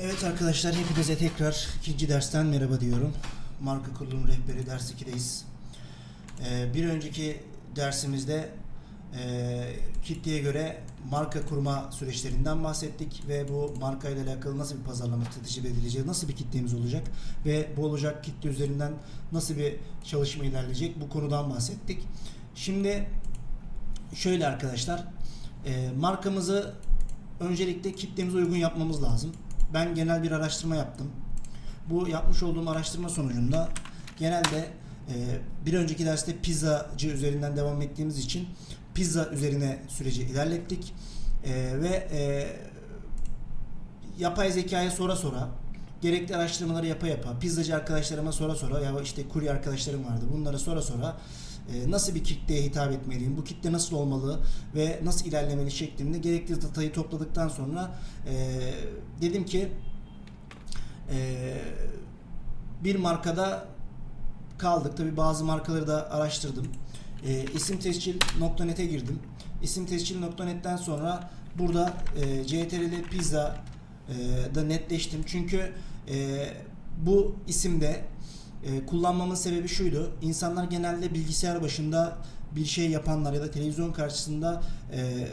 Evet arkadaşlar hepinize tekrar ikinci dersten merhaba diyorum. Marka kurulum rehberi ders 2'deyiz. Ee, bir önceki dersimizde e, kitleye göre marka kurma süreçlerinden bahsettik ve bu marka ile alakalı nasıl bir pazarlama strateji belirleyeceğiz, nasıl bir kitlemiz olacak ve bu olacak kitle üzerinden nasıl bir çalışma ilerleyecek bu konudan bahsettik. Şimdi şöyle arkadaşlar e, markamızı öncelikle kitlemize uygun yapmamız lazım. Ben genel bir araştırma yaptım. Bu yapmış olduğum araştırma sonucunda genelde e, bir önceki derste pizzacı üzerinden devam ettiğimiz için pizza üzerine süreci ilerlettik. E, ve e, yapay zekaya sora sora gerekli araştırmaları yapa yapa pizzacı arkadaşlarıma sora sora ya işte kurye arkadaşlarım vardı bunlara sora e, nasıl bir kitleye hitap etmeliyim, bu kitle nasıl olmalı ve nasıl ilerlemeli şeklinde gerekli datayı topladıktan sonra e, dedim ki e, bir markada kaldık. Tabi bazı markaları da araştırdım. E, isim tescil.net'e girdim. İsim tescil.net'ten sonra burada e, CTRL pizza e, da netleştim. Çünkü e, bu isimde e, kullanmamın sebebi şuydu. İnsanlar genelde bilgisayar başında bir şey yapanlar ya da televizyon karşısında e,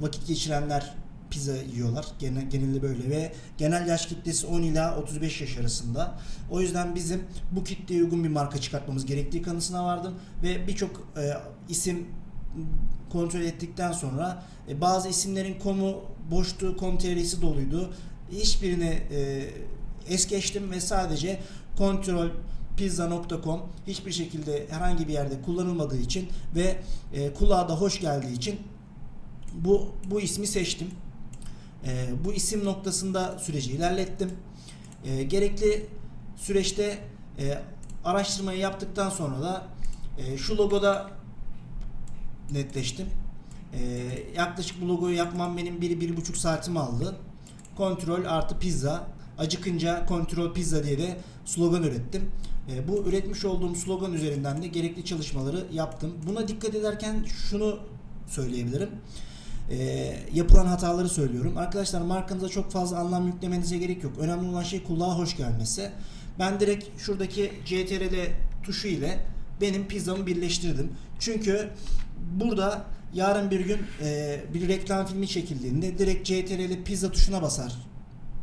vakit geçirenler pizza yiyorlar. Genel, genelde böyle ve genel yaş kitlesi 10 ila 35 yaş arasında. O yüzden bizim bu kitleye uygun bir marka çıkartmamız gerektiği kanısına vardım ve birçok e, isim kontrol ettikten sonra e, bazı isimlerin komu boştu, com.tr'si doluydu. Hiçbirini e, es geçtim ve sadece kontrol pizza.com hiçbir şekilde herhangi bir yerde kullanılmadığı için ve e, kulağa da hoş geldiği için bu bu ismi seçtim. E, bu isim noktasında süreci ilerlettim. E, gerekli süreçte e, araştırmayı yaptıktan sonra da e, şu logoda netleştim. E, yaklaşık bu logoyu yapmam benim bir, bir buçuk saatimi aldı. Kontrol artı pizza. Acıkınca kontrol pizza diye de slogan ürettim. E, bu üretmiş olduğum slogan üzerinden de gerekli çalışmaları yaptım. Buna dikkat ederken şunu söyleyebilirim. E, yapılan hataları söylüyorum. Arkadaşlar markanıza çok fazla anlam yüklemenize gerek yok. Önemli olan şey kulağa hoş gelmesi. Ben direkt şuradaki CTRL tuşu ile benim pizzamı birleştirdim. Çünkü burada yarın bir gün e, bir reklam filmi çekildiğinde direkt CTRL pizza tuşuna basar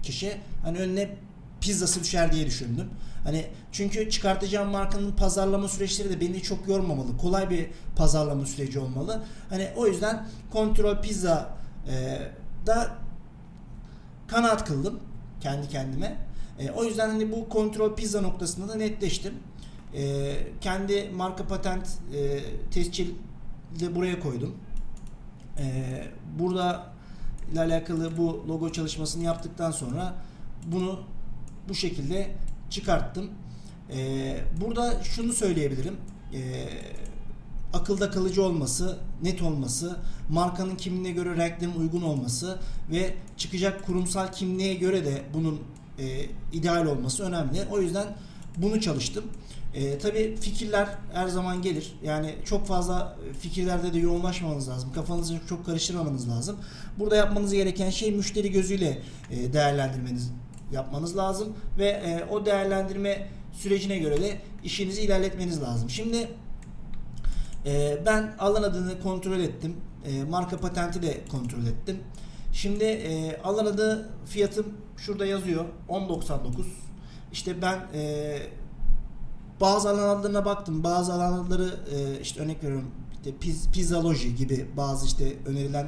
kişi. Hani önüne pizzası düşer diye düşündüm. Hani çünkü çıkartacağım markanın pazarlama süreçleri de beni çok yormamalı. Kolay bir pazarlama süreci olmalı. Hani o yüzden kontrol pizza e, da kanaat kıldım kendi kendime. E, o yüzden hani bu kontrol pizza noktasında da netleştim. E, kendi marka patent e, tescil de buraya koydum. E, burada ile alakalı bu logo çalışmasını yaptıktan sonra bunu bu şekilde çıkarttım. Ee, burada şunu söyleyebilirim. Ee, akılda kalıcı olması, net olması, markanın kimliğine göre renklerin uygun olması ve çıkacak kurumsal kimliğe göre de bunun e, ideal olması önemli. O yüzden bunu çalıştım. E, tabii fikirler her zaman gelir. Yani çok fazla fikirlerde de yoğunlaşmamanız lazım. Kafanızı çok karıştırmamanız lazım. Burada yapmanız gereken şey müşteri gözüyle e, değerlendirmeniz yapmanız lazım ve e, o değerlendirme sürecine göre de işinizi ilerletmeniz lazım. Şimdi e, ben alan adını kontrol ettim. E, marka patenti de kontrol ettim. Şimdi e, alan adı fiyatım şurada yazıyor 10.99. İşte ben e, bazı alan adlarına baktım. Bazı alan adları e, işte örnek veriyorum işte piz, pizzaloji gibi bazı işte önerilen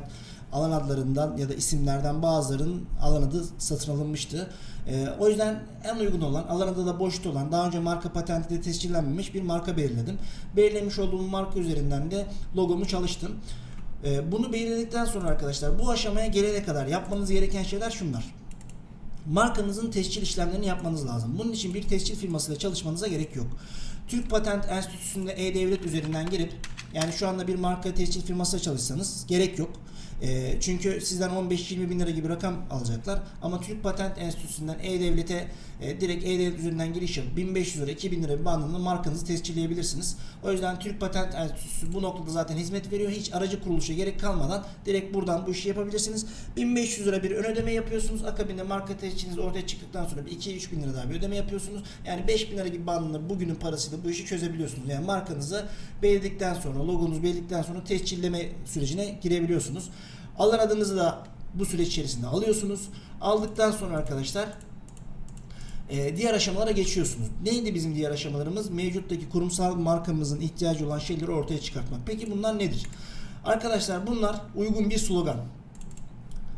alan adlarından ya da isimlerden bazılarının alan adı satın alınmıştı. E, o yüzden en uygun olan, alan adı da boşta olan, daha önce marka patenti de tescillenmemiş bir marka belirledim. Belirlemiş olduğum marka üzerinden de logomu çalıştım. E, bunu belirledikten sonra arkadaşlar bu aşamaya gelene kadar yapmanız gereken şeyler şunlar markanızın tescil işlemlerini yapmanız lazım. Bunun için bir tescil firmasıyla çalışmanıza gerek yok. Türk Patent Enstitüsü'nde e-devlet üzerinden girip yani şu anda bir marka tescil firmasıyla çalışsanız gerek yok. E, çünkü sizden 15-20 bin lira gibi rakam alacaklar. Ama Türk Patent Enstitüsü'nden E-Devlet'e e, direkt E-Devlet üzerinden giriş yapıp 1500 lira 2000 lira bir bandında markanızı tescilleyebilirsiniz. O yüzden Türk Patent Enstitüsü bu noktada zaten hizmet veriyor. Hiç aracı kuruluşa gerek kalmadan direkt buradan bu işi yapabilirsiniz. 1500 lira bir ön ödeme yapıyorsunuz. Akabinde marka tesciliniz ortaya çıktıktan sonra bir 2-3 bin lira daha bir ödeme yapıyorsunuz. Yani 5 bin lira gibi bandında bugünün parasıyla bu işi çözebiliyorsunuz. Yani markanızı belirledikten sonra, logonuz belirledikten sonra tescilleme sürecine girebiliyorsunuz. Alan adınızı da bu süreç içerisinde alıyorsunuz. Aldıktan sonra arkadaşlar e, diğer aşamalara geçiyorsunuz. Neydi bizim diğer aşamalarımız? Mevcuttaki kurumsal markamızın ihtiyacı olan şeyleri ortaya çıkartmak. Peki bunlar nedir? Arkadaşlar bunlar uygun bir slogan.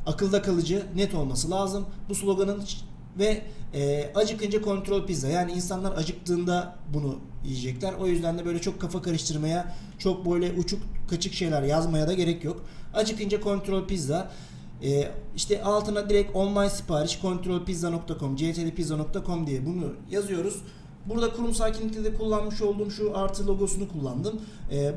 Akılda kalıcı, net olması lazım. Bu sloganın ve e, acıkınca kontrol pizza. Yani insanlar acıktığında bunu yiyecekler. O yüzden de böyle çok kafa karıştırmaya, çok böyle uçuk kaçık şeyler yazmaya da gerek yok. Acıkınca kontrol pizza. E, işte altına direkt online sipariş kontrolpizza.com, ctlpizza.com diye bunu yazıyoruz. Burada kurumsal kimlikte de kullanmış olduğum şu artı logosunu kullandım. E,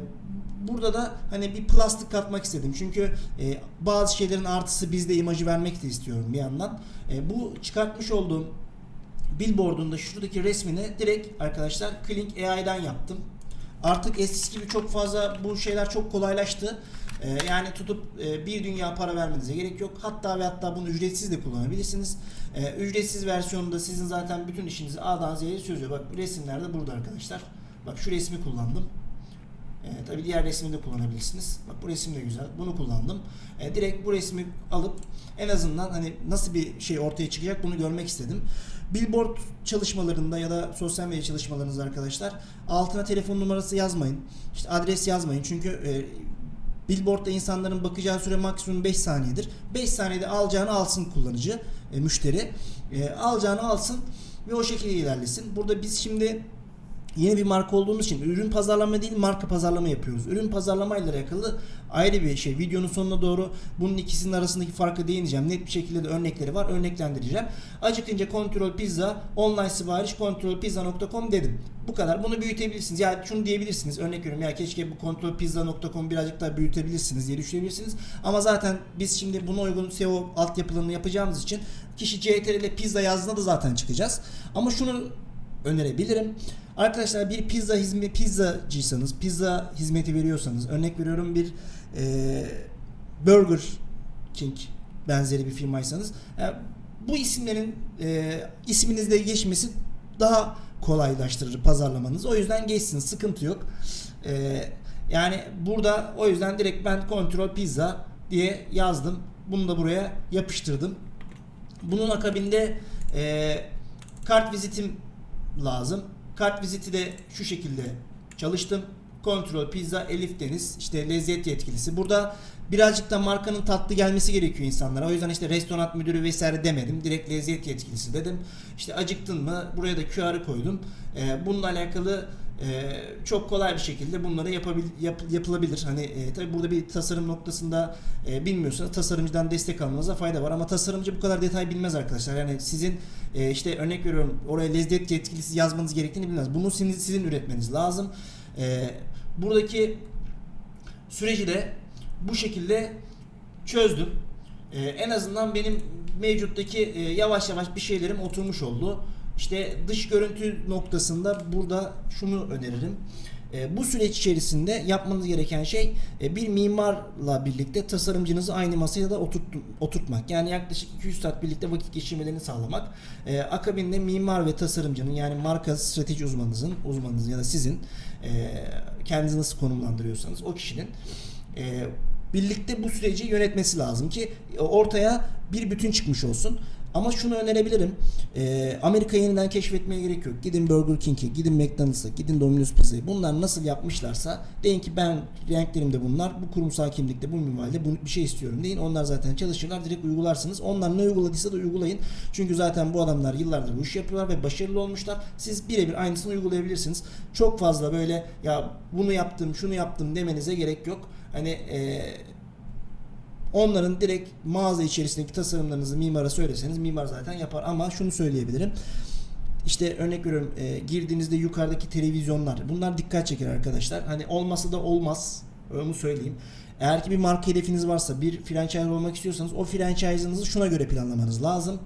burada da hani bir plastik katmak istedim. Çünkü e, bazı şeylerin artısı bizde imajı vermek de istiyorum bir yandan. E, bu çıkartmış olduğum billboard'un da şuradaki resmini direkt arkadaşlar Klink AI'dan yaptım. Artık eskisi gibi çok fazla bu şeyler çok kolaylaştı. Ee, yani tutup e, bir dünya para vermenize gerek yok. Hatta ve hatta bunu ücretsiz de kullanabilirsiniz. Ee, ücretsiz versiyonunda sizin zaten bütün işinizi A'dan Z'ye çözüyor. Bak resimler de burada arkadaşlar. Bak şu resmi kullandım. Ee, tabii diğer resmi de kullanabilirsiniz. Bak bu resim de güzel. Bunu kullandım. Ee, direkt bu resmi alıp en azından hani nasıl bir şey ortaya çıkacak bunu görmek istedim. Billboard çalışmalarında ya da sosyal medya çalışmalarınızda arkadaşlar altına telefon numarası yazmayın. İşte adres yazmayın. Çünkü e, Billboard'da insanların bakacağı süre maksimum 5 saniyedir. 5 saniyede alacağını alsın kullanıcı, e, müşteri. E, alacağını alsın ve o şekilde ilerlesin. Burada biz şimdi yeni bir marka olduğumuz için ürün pazarlama değil marka pazarlama yapıyoruz. Ürün pazarlama ile alakalı ayrı bir şey. Videonun sonuna doğru bunun ikisinin arasındaki farkı değineceğim. Net bir şekilde de örnekleri var. Örneklendireceğim. Acıkınca kontrol pizza online sipariş kontrolpizza.com dedim. Bu kadar. Bunu büyütebilirsiniz. Ya şunu diyebilirsiniz. Örnek veriyorum ya keşke bu kontrolpizza.com birazcık daha büyütebilirsiniz diye düşünebilirsiniz. Ama zaten biz şimdi buna uygun SEO altyapılarını yapacağımız için kişi CTRL ile pizza yazdığında da zaten çıkacağız. Ama şunu önerebilirim. Arkadaşlar bir pizza hizmet pizzacıysanız, pizza hizmeti veriyorsanız, örnek veriyorum bir e, Burger King benzeri bir firmaysanız, e, bu isimlerin e, isminizde geçmesi daha kolaylaştırır pazarlamanızı. O yüzden geçsin, sıkıntı yok. E, yani burada o yüzden direkt ben kontrol pizza diye yazdım. Bunu da buraya yapıştırdım. Bunun akabinde e, kart vizitim lazım. Kart viziti de şu şekilde çalıştım. Kontrol Pizza Elif Deniz işte lezzet yetkilisi. Burada birazcık da markanın tatlı gelmesi gerekiyor insanlara. O yüzden işte restoran müdürü vesaire demedim. Direkt lezzet yetkilisi dedim. İşte acıktın mı? Buraya da QR'ı koydum. Ee, bununla alakalı e, çok kolay bir şekilde bunları yapabil, yap, yapılabilir. Hani e, tabii burada bir tasarım noktasında e, bilmiyorsanız tasarımcıdan destek almanıza fayda var ama tasarımcı bu kadar detay bilmez arkadaşlar. Yani sizin e, işte örnek veriyorum oraya lezzet yetkilisi yazmanız gerektiğini bilmez. Bunu sizin, sizin üretmeniz lazım. E, buradaki süreci de bu şekilde çözdüm. E, en azından benim mevcuttaki e, yavaş yavaş bir şeylerim oturmuş oldu. İşte dış görüntü noktasında burada şunu öneririm. E, bu süreç içerisinde yapmanız gereken şey e, bir mimarla birlikte tasarımcınızı aynı masaya da oturt, oturtmak. Yani yaklaşık 200 saat birlikte vakit geçirmelerini sağlamak. E, akabinde mimar ve tasarımcının yani marka strateji uzmanınızın, uzmanınızın ya da sizin e, kendinizi nasıl konumlandırıyorsanız o kişinin e, birlikte bu süreci yönetmesi lazım ki ortaya bir bütün çıkmış olsun. Ama şunu önerebilirim. E, Amerika'yı yeniden keşfetmeye gerek yok. Gidin Burger King'e, gidin McDonald's'a, gidin Domino's Pizza'ya. Bunlar nasıl yapmışlarsa deyin ki ben renklerimde bunlar, bu kurumsal kimlikte, bu minvalde bunu bir şey istiyorum deyin. Onlar zaten çalışırlar, direkt uygularsınız. Onlar ne uyguladıysa da uygulayın. Çünkü zaten bu adamlar yıllardır bu işi yapıyorlar ve başarılı olmuşlar. Siz birebir aynısını uygulayabilirsiniz. Çok fazla böyle ya bunu yaptım, şunu yaptım demenize gerek yok. Hani eee Onların direkt mağaza içerisindeki tasarımlarınızı mimara söyleseniz mimar zaten yapar ama şunu söyleyebilirim. İşte örnek veriyorum e, girdiğinizde yukarıdaki televizyonlar bunlar dikkat çeker arkadaşlar. Hani olmasa da olmaz onu söyleyeyim. Eğer ki bir marka hedefiniz varsa, bir franchise olmak istiyorsanız o franchise'ınızı şuna göre planlamanız lazım.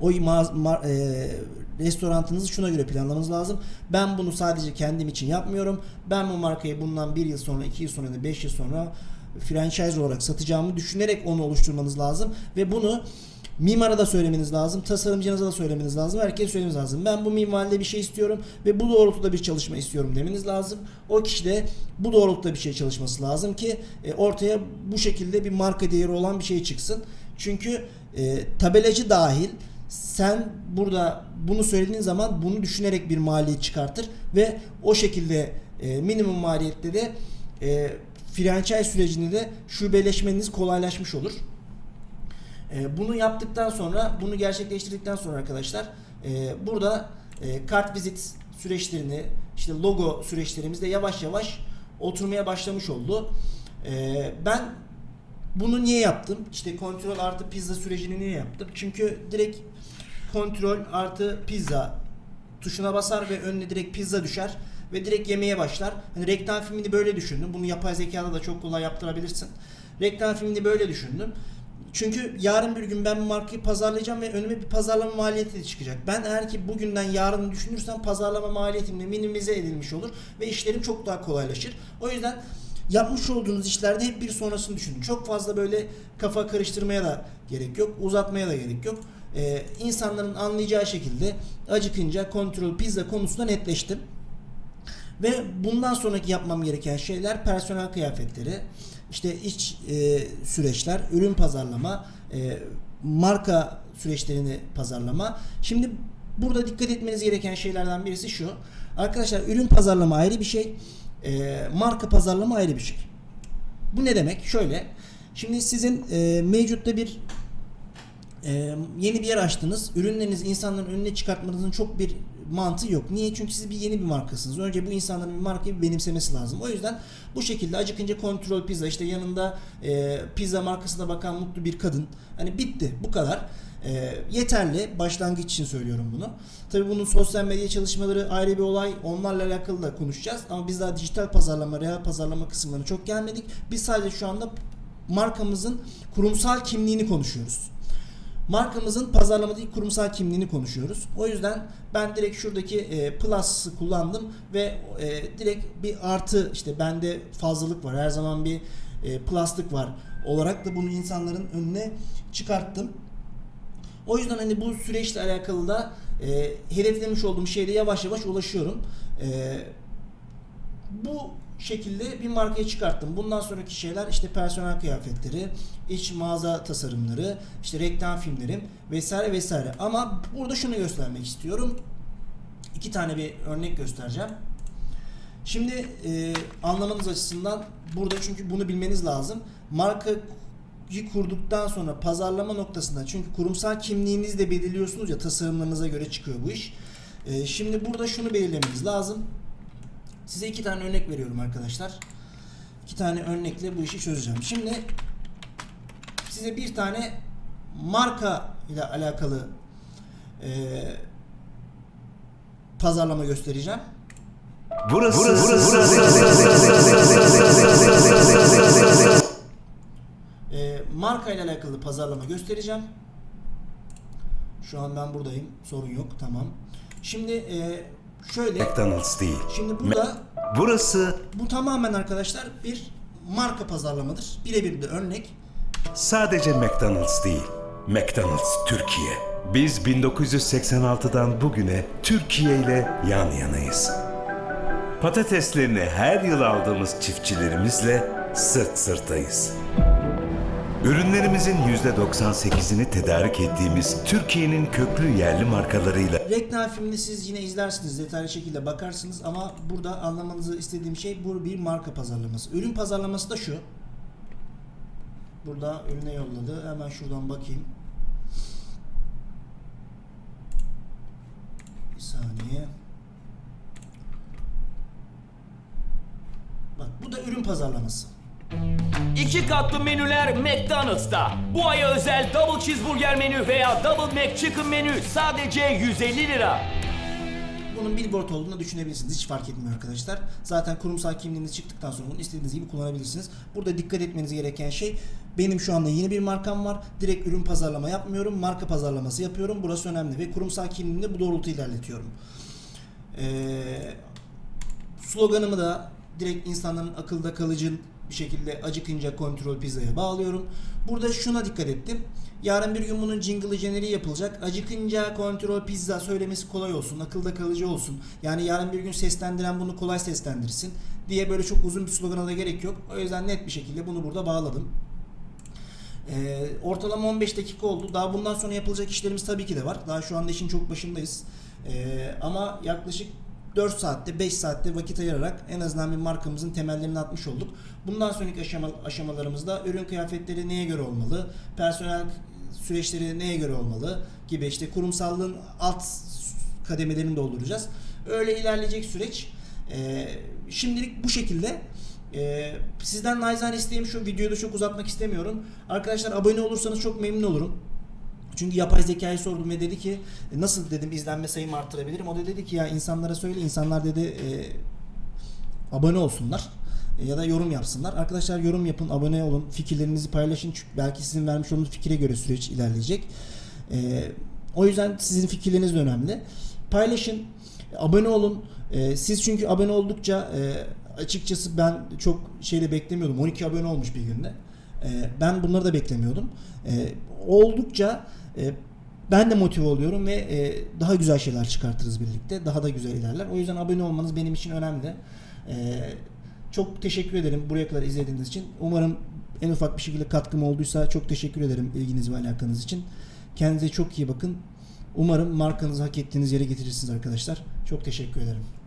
O ma- ma- e, restoranınızı şuna göre planlamanız lazım. Ben bunu sadece kendim için yapmıyorum. Ben bu markayı bundan bir yıl sonra, iki yıl sonra ya da yıl sonra franchise olarak satacağımı düşünerek onu oluşturmanız lazım. Ve bunu mimara da söylemeniz lazım, tasarımcınıza da söylemeniz lazım, herkese söylemeniz lazım. Ben bu minvalde bir şey istiyorum ve bu doğrultuda bir çalışma istiyorum demeniz lazım. O kişi de bu doğrultuda bir şey çalışması lazım ki e, ortaya bu şekilde bir marka değeri olan bir şey çıksın. Çünkü e, tabelacı dahil sen burada bunu söylediğin zaman bunu düşünerek bir maliyet çıkartır ve o şekilde e, minimum maliyette de e, franchise sürecinde de şubeleşmeniz kolaylaşmış olur. E, bunu yaptıktan sonra, bunu gerçekleştirdikten sonra arkadaşlar e, burada e, kart vizit süreçlerini, işte logo süreçlerimiz de yavaş yavaş oturmaya başlamış oldu. E, ben bunu niye yaptım? İşte kontrol artı pizza sürecini niye yaptım? Çünkü direkt kontrol artı pizza tuşuna basar ve önüne direkt pizza düşer ve direkt yemeye başlar. Hani reklam filmini böyle düşündüm. Bunu yapay zekada da çok kolay yaptırabilirsin. Reklam filmini böyle düşündüm. Çünkü yarın bir gün ben bu markayı pazarlayacağım ve önüme bir pazarlama maliyeti de çıkacak. Ben eğer ki bugünden yarını düşünürsem pazarlama maliyetim de minimize edilmiş olur ve işlerim çok daha kolaylaşır. O yüzden yapmış olduğunuz işlerde hep bir sonrasını düşünün. Çok fazla böyle kafa karıştırmaya da gerek yok, uzatmaya da gerek yok. Ee, insanların anlayacağı şekilde acıkınca kontrol pizza konusunda netleştim. Ve bundan sonraki yapmam gereken şeyler personel kıyafetleri, işte iç e, süreçler, ürün pazarlama, e, marka süreçlerini pazarlama. Şimdi burada dikkat etmeniz gereken şeylerden birisi şu. Arkadaşlar ürün pazarlama ayrı bir şey, e, marka pazarlama ayrı bir şey. Bu ne demek? Şöyle. Şimdi sizin e, mevcutta bir e, yeni bir yer açtınız. Ürünlerinizi insanların önüne çıkartmanızın çok bir mantığı yok. Niye? Çünkü siz bir yeni bir markasınız. Önce bu insanların bir markayı benimsemesi lazım. O yüzden bu şekilde acıkınca kontrol pizza işte yanında e, pizza markasına bakan mutlu bir kadın. Hani bitti. Bu kadar. E, yeterli. Başlangıç için söylüyorum bunu. Tabii bunun sosyal medya çalışmaları ayrı bir olay. Onlarla alakalı da konuşacağız. Ama biz daha dijital pazarlama, real pazarlama kısımlarına çok gelmedik. Biz sadece şu anda markamızın kurumsal kimliğini konuşuyoruz. Markamızın pazarlamadaki kurumsal kimliğini konuşuyoruz. O yüzden ben direkt şuradaki e, plus'ı kullandım ve e, direkt bir artı işte bende fazlalık var. Her zaman bir e, plus'lık var olarak da bunu insanların önüne çıkarttım. O yüzden hani bu süreçle alakalı da e, hedeflemiş olduğum şeyde yavaş yavaş ulaşıyorum. E, bu şekilde bir markayı çıkarttım. Bundan sonraki şeyler işte personel kıyafetleri, iç mağaza tasarımları, işte reklam filmlerim vesaire vesaire. Ama burada şunu göstermek istiyorum. İki tane bir örnek göstereceğim. Şimdi e, anlamanız açısından burada çünkü bunu bilmeniz lazım. Markayı kurduktan sonra pazarlama noktasında çünkü kurumsal kimliğinizi de belirliyorsunuz ya tasarımlarınıza göre çıkıyor bu iş. E, şimdi burada şunu belirlemeniz lazım. Size iki tane örnek veriyorum arkadaşlar. İki tane örnekle bu işi çözeceğim. Şimdi size bir tane marka ile alakalı e, pazarlama göstereceğim. Burası, burası, burası, E, marka ile alakalı pazarlama göstereceğim. Şu an ben buradayım. Sorun yok. Tamam. Şimdi e, şöyle. McDonald's değil. Şimdi burada Burası bu tamamen arkadaşlar bir marka pazarlamadır. Birebir de örnek. sadece McDonald's değil. McDonald's Türkiye. Biz 1986'dan bugüne Türkiye ile yan yanayız. Patateslerini her yıl aldığımız çiftçilerimizle sırt sırtayız. Ürünlerimizin %98'ini tedarik ettiğimiz Türkiye'nin köklü yerli markalarıyla Reklam filmini siz yine izlersiniz, detaylı şekilde bakarsınız ama burada anlamanızı istediğim şey bu bir marka pazarlaması. Ürün pazarlaması da şu. Burada ürüne yolladı. Hemen şuradan bakayım. Bir saniye. Bak bu da ürün pazarlaması. İki katlı menüler McDonald's'ta. Bu aya özel Double Cheeseburger menü veya Double McChicken menü sadece 150 lira. bunun billboard olduğunu düşünebilirsiniz. Hiç fark etmiyor arkadaşlar. Zaten kurumsal kimliğiniz çıktıktan sonra bunu istediğiniz gibi kullanabilirsiniz. Burada dikkat etmeniz gereken şey benim şu anda yeni bir markam var. Direkt ürün pazarlama yapmıyorum. Marka pazarlaması yapıyorum. Burası önemli ve kurumsal kimliğimde bu doğrultu ilerletiyorum. Ee, sloganımı da direkt insanların akılda kalıcı bir şekilde acıkınca kontrol pizzaya bağlıyorum. Burada şuna dikkat ettim. Yarın bir gün bunun jingle'ı jeneriği yapılacak. Acıkınca kontrol pizza söylemesi kolay olsun, akılda kalıcı olsun. Yani yarın bir gün seslendiren bunu kolay seslendirsin diye böyle çok uzun bir slogana da gerek yok. O yüzden net bir şekilde bunu burada bağladım. Ee, ortalama 15 dakika oldu. Daha bundan sonra yapılacak işlerimiz tabii ki de var. Daha şu anda işin çok başındayız. Ee, ama yaklaşık 4 saatte 5 saatte vakit ayırarak en azından bir markamızın temellerini atmış olduk. Bundan sonraki aşama, aşamalarımızda ürün kıyafetleri neye göre olmalı, personel süreçleri neye göre olmalı gibi işte kurumsallığın alt kademelerini dolduracağız. Öyle ilerleyecek süreç. Ee, şimdilik bu şekilde. Ee, sizden naizane isteğim şu videoyu da çok uzatmak istemiyorum. Arkadaşlar abone olursanız çok memnun olurum. Çünkü yapay zekayı sordum ve dedi ki "E, nasıl dedim izlenme sayımı arttırabilirim. O da dedi ki ya insanlara söyle insanlar dedi e, abone olsunlar e, ya da yorum yapsınlar. Arkadaşlar yorum yapın, abone olun, fikirlerinizi paylaşın. Çünkü belki sizin vermiş olduğunuz fikire göre süreç ilerleyecek. E, o yüzden sizin fikirleriniz önemli. Paylaşın, abone olun. E, siz çünkü abone oldukça e, açıkçası ben çok şeyde beklemiyordum. 12 abone olmuş bir günde. E, ben bunları da beklemiyordum. E, oldukça e, ben de motive oluyorum ve e, daha güzel şeyler çıkartırız birlikte. Daha da güzel ilerler. O yüzden abone olmanız benim için önemli. E, çok teşekkür ederim buraya kadar izlediğiniz için. Umarım en ufak bir şekilde katkım olduysa çok teşekkür ederim ilginiz ve alakanız için. Kendinize çok iyi bakın. Umarım markanızı hak ettiğiniz yere getirirsiniz arkadaşlar. Çok teşekkür ederim.